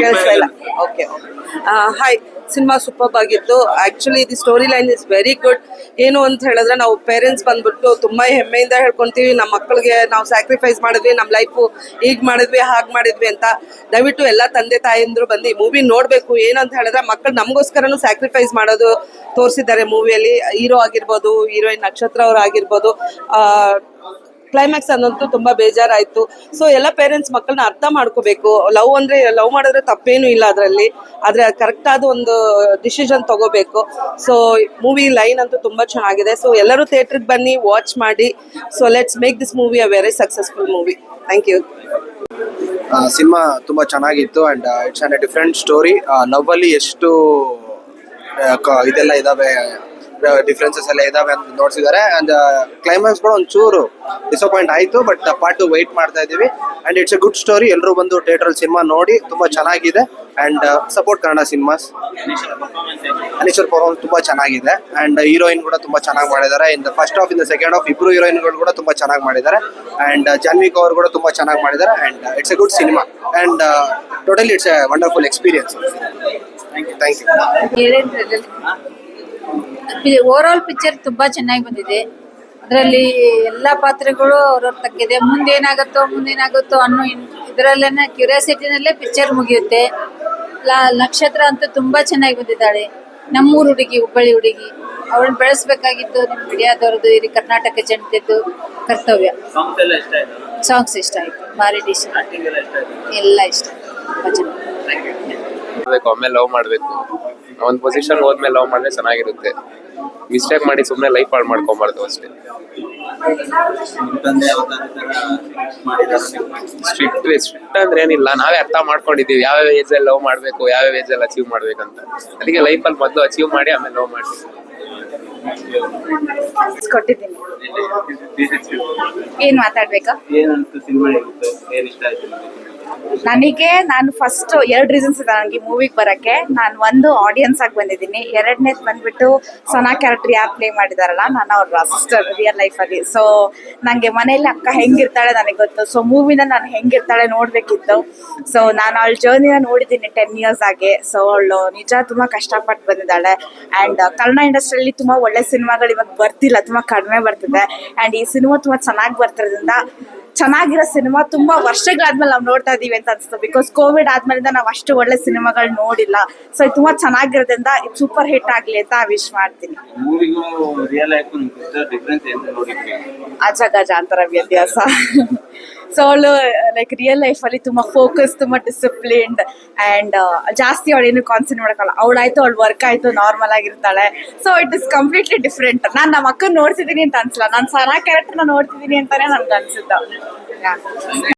ಕೇಳಿಸ್ತಾ okay hi cinema super ಆಗಿತ್ತು. Actually the story line is very good ಏನು ಅಂತ ಹೇಳಿದ್ರೆ ನಾವು ಪೇರೆಂಟ್ಸ್ ಬಂದ್ಬಿಟ್ಟು ತುಂಬಾ ಹೆಮ್ಮೆಯಿಂದ ಹೇಳ್ಕೊಂತೀವಿ. ನಮ್ಮ ಮಕ್ಕಳಿಗೆ ನಾವು ಸ್ಯಾಕ್ರಿಫೈಸ್ ಮಾಡಿದ್ವಿ, ನಮ್ಮ ಲೈಫು ಹೀಗೆ ಮಾಡಿದ್ವಿ, ಹಾಗೆ ಮಾಡಿದ್ವಿ ಅಂತ. ದಯವಿಟ್ಟು ಎಲ್ಲ ತಂದೆ ತಾಯಿಂದ್ರು ಬಂದು ಈ ಮೂವಿ ನೋಡಬೇಕು. ಏನಂತ ಹೇಳಿದ್ರೆ ಮಕ್ಕಳು ನಮಗೋಸ್ಕರನೂ ಸ್ಯಾಕ್ರಿಫೈಸ್ ಮಾಡೋದು ತೋರಿಸಿದ್ದಾರೆ ಮೂವಿಯಲ್ಲಿ ಹೀರೋ ಆಗಿರ್ಬೋದು ಹೀರೋಯಿನ್ ನಕ್ಷತ್ರ ಅವ್ರು ಆಗಿರ್ಬೋದು. ಕ್ಲೈಮ್ಯಾಕ್ಸ್ ಅನ್ನೋದು ತುಂಬಾ ಬೇಜಾರಾಯ್ತು. ಸೊ ಎಲ್ಲ ಪೇರೆಂಟ್ಸ್ ಮಕ್ಕಳನ್ನ ಅರ್ಥ ಮಾಡ್ಕೋಬೇಕು. ಲವ್ ಅಂದ್ರೆ ಲವ್ ಮಾಡಿದ್ರೆ ತಪ್ಪೇನು ಇಲ್ಲ ಅದರಲ್ಲಿ. ಆದ್ರೆ ಕರೆಕ್ಟ್ ಆದ ಒಂದು ಡಿಸಿಷನ್ ತಗೋಬೇಕು. ಸೊ ಮೂವಿ ಲೈನ್ ಅಂತೂ ತುಂಬಾ ಚೆನ್ನಾಗಿದೆ. ಸೊ ಎಲ್ಲರೂ ಥಿಯೇಟ್ರಿಗೆ ಬನ್ನಿ ವಾಚ್ ಮಾಡಿ. So let's make this movie a very successful movie thank you cinema ತುಂಬಾ ಚೆನ್ನಾಗಿತ್ತು and it's an different story love ಅಲ್ಲಿ ಎಷ್ಟು ಇದೆಲ್ಲ ಇದಾವೆ ಡಿಫ್ರೆನ್ಸಸ್ ಎಲ್ಲ ಇದಾವೆ ಅಂತ ನೋಡ್ಸಿದ್ದಾರೆ. ಅಂಡ್ ಕ್ಲೈಮ್ಯಾಕ್ಸ್ ಕೂಡ ಒಂಚೂರು ಡಿಸಪಾಯಿಂಟ್ ಆಯಿತು ಬಟ್ ಪಾರ್ಟ್ ಟು ವೈಟ್ ಮಾಡ್ತಾ ಇದ್ದೀವಿ. And it's a good story ಎಲ್ಲರೂ ಬಂದು ಥಿಯೇಟರ್ ಸಿನಿಮಾ ನೋಡಿ, ತುಂಬಾ ಚೆನ್ನಾಗಿದೆ. And support Kannada cinemas Aneeshwar performance ತುಂಬಾ ಚೆನ್ನಾಗಿದೆ. ಅಂಡ್ ಹೀರೋಯಿನ್ ಕೂಡ ತುಂಬಾ ಚೆನ್ನಾಗಿ ಮಾಡಿದ್ದಾರೆ. In first half in the second half ಇಬ್ರು ಹೀರೋಯಿನ್ಗಳು ಕೂಡ ತುಂಬಾ ಚೆನ್ನಾಗಿ ಮಾಡಿದ್ದಾರೆ. ಅಂಡ್ ಜಾನ್ವಿ ಕವರ್ ಕೂಡ ತುಂಬಾ ಚೆನ್ನಾಗಿ ಮಾಡಿದ್ದಾರೆ. And it's a good cinema and totally it's a wonderful experience thank you overall picture ತುಂಬಾ ಚೆನ್ನಾಗಿ ಬಂದಿದೆ. ಅದರಲ್ಲಿ ಎಲ್ಲ ಪಾತ್ರಗಳು ಅವ್ರವ್ರ ತಕ್ಕಿದೆ. ಮುಂದೇನಾಗುತ್ತೋ ಮುಂದೇನಾಗುತ್ತೋ ಅನ್ನೋ ಇದರಲ್ಲೇನೆ ಕ್ಯೂರಿಯಾಸಿಟಿನಲ್ಲೇ ಪಿಕ್ಚರ್ ಮುಗಿಯುತ್ತೆ. ನಕ್ಷತ್ರ ಅಂತೂ ತುಂಬಾ ಚೆನ್ನಾಗಿ ಬಂದಿದ್ದಾಳೆ. ನಮ್ಮೂರು ಹುಡುಗಿ ಹುಬ್ಬಳ್ಳಿ ಹುಡುಗಿ. ಅವಳನ್ನ ಬೆಳೆಸ್ಬೇಕಾಗಿತ್ತು ನಿಮ್ಮ ಮೀಡಿಯಾದವ್ರದ್ದು ಇಲ್ಲಿ ಕರ್ನಾಟಕ ಜನತೆದ್ದು ಕರ್ತವ್ಯ. ಸಾಂಗ್ಸ್ ಇಷ್ಟ ಆಯ್ತು? ಡಿಶ್ ಎಲ್ಲ ಇಷ್ಟ ಆಯ್ತು? ತುಂಬಾ ಚೆನ್ನಾಗಿ. ಮಾಡ್ಬೇಕು ಒಮ್ಮೆ ಲವ್ ಮಾಡಬೇಕು. ಒಂದು ಪೊಸಿಷನ್ ಹೋದ್ಮೇಲೆ ಲವ್ ಮಾಡಿದ್ರೆ ಚೆನ್ನಾಗಿರುತ್ತೆ. ಮಿಸ್ಟೇಕ್ ಮಾಡಿ ಸುಮ್ಮನೆ ಲೈಫ್ ಹಾಳು ಮಾಡ್ಕೊಬಾರ್ದು ಅಷ್ಟೇ. ಸ್ಟ್ರಿಕ್ಟ್ ಸ್ಟ್ರಿಕ್ಟ್ ಅಂದ್ರೆ ಏನಿಲ್ಲ. ನಾವೇ ಅರ್ಥ ಮಾಡ್ಕೊಂಡಿದ್ದೀವಿ. ಯಾವ ಏಜ್ ಅಲ್ಲಿ ಲವ್ ಮಾಡಬೇಕು ಯಾವ ಏಜ್ ಅಲ್ಲಿ ಅಚೀವ್ ಮಾಡ್ಬೇಕಂತ. ಅದಕ್ಕೆ ಲೈಫ್ ಅಲ್ಲಿ ಮೊದಲು ಅಚೀವ್ ಮಾಡಿ ಆಮೇಲೆ ಲವ್ ಮಾಡಿ ಕೊಟ್ಟಿದ್ದೀನಿ. ಏನ್ ಮಾತಾಡ್ಬೇಕಾ? ನನಗೆ ನಾನು ಫಸ್ಟ್ ಎರಡು ರೀಸನ್ಸ್ ಇದೆ ನನಗೆ ಮೂವಿಗೆ ಬರಕ್ಕೆ. ನಾನು ಒಂದು ಆಡಿಯನ್ಸ್ ಆಗಿ ಬಂದಿದ್ದೀನಿ. ಎರಡನೇದು ಬಂದ್ಬಿಟ್ಟು ಸನಾ ಕ್ಯಾರೆಕ್ಟರ್ ಯಾರು ಪ್ಲೇ ಮಾಡಿದಾರಲ್ಲ, ನಾನು ಅವ್ರ ಸಿಸ್ಟರ್ ರಿಯಲ್ ಲೈಫಲ್ಲಿ ಸೊ ನನಗೆ ಮನೆಯಲ್ಲಿ ಅಕ್ಕ ಹೆಂಗಿರ್ತಾಳೆ ನನಗೆ ಗೊತ್ತು. ಸೊ ಮೂವಿನ ನಾನು ಹೆಂಗಿರ್ತಾಳೆ ನೋಡಬೇಕಿತ್ತು. ಸೊ ನಾನು ಅವಳ ಜರ್ನಿನ ನೋಡಿದ್ದೀನಿ ಟೆನ್ ಇಯರ್ಸ್ ಆಗಿ ಸೊ ಅವಳು ನಿಜ ತುಂಬ ಕಷ್ಟಪಟ್ಟು ಬಂದಿದ್ದಾಳೆ. ಆ್ಯಂಡ್ ಕನ್ನಡ ಇಂಡಸ್ಟ್ರಿಯಲ್ಲಿ ತುಂಬ ಒಳ್ಳೆ ಸಿನಿಮಾಗಳು ಇವಾಗ ಬರ್ತಿಲ್ಲ, ತುಂಬ ಕಡಿಮೆ ಬರ್ತಿದೆ. ಆ್ಯಂಡ್ ಈ ಸಿನಿಮಾ ತುಂಬ ಚೆನ್ನಾಗಿ ಬರ್ತಿರೋದ್ರಿಂದ ಚೆನ್ನಾಗಿರೋ ಸಿನಿಮಾ ತುಂಬಾ ವರ್ಷಗಳಾದ್ಮೇಲೆ ನಾವು ನೋಡ್ತಾ ಇದೀವಿ ಅಂತ ಅನ್ಸುತ್ತೆ. ಬಿಕಾಸ್ ಕೋವಿಡ್ ಆದ್ಮೇಲಿಂದ ನಾವು ಅಷ್ಟು ಒಳ್ಳೆ ಸಿನಿಮಾಗಳು ನೋಡಿಲ್ಲ. ಸೊ ಇದು ತುಂಬಾ ಚೆನ್ನಾಗಿರೋದ್ರಿಂದ ಇದು ಸೂಪರ್ ಹಿಟ್ ಆಗ್ಲಿ ಅಂತ ವಿಶ್ ಮಾಡ್ತೀನಿ ಅಜಗಜ ಅಂತರ ವ್ಯತ್ಯಾಸ so all like real life ಅಲ್ಲಿ ತುಂಬಾ ಫೋಕಸ್ ತುಂಬಾ ಡಿಸಿಪ್ಲಿನ್ಡ್ ಅಂಡ್ ಜಾಸ್ತಿ ಅವಳೇನು ಕಾನ್ಸಂಟ್ರೇಟ್ ಮಾಡಕ್ಕಲ್ಲ ಅವಳಾಯ್ತು ಅವಳು ವರ್ಕ್ ಆಯ್ತು normal ಆಗಿರ್ತಾಳೆ. So it is completely different ನಾನು ನಮ್ಮ ಅಕ್ಕನ ನೋಡ್ತಿದ್ದೀನಿ ಅಂತ ಅನ್ಸಲ್ಲ. ನಾನು ಸರಾ ಕ್ಯಾರೆಕ್ಟರ್ನ ನೋಡ್ತಿದ್ದೀನಿ ಅಂತಾನೆ ನನ್ಗೆ ಅನ್ಸುತ್ತೆ.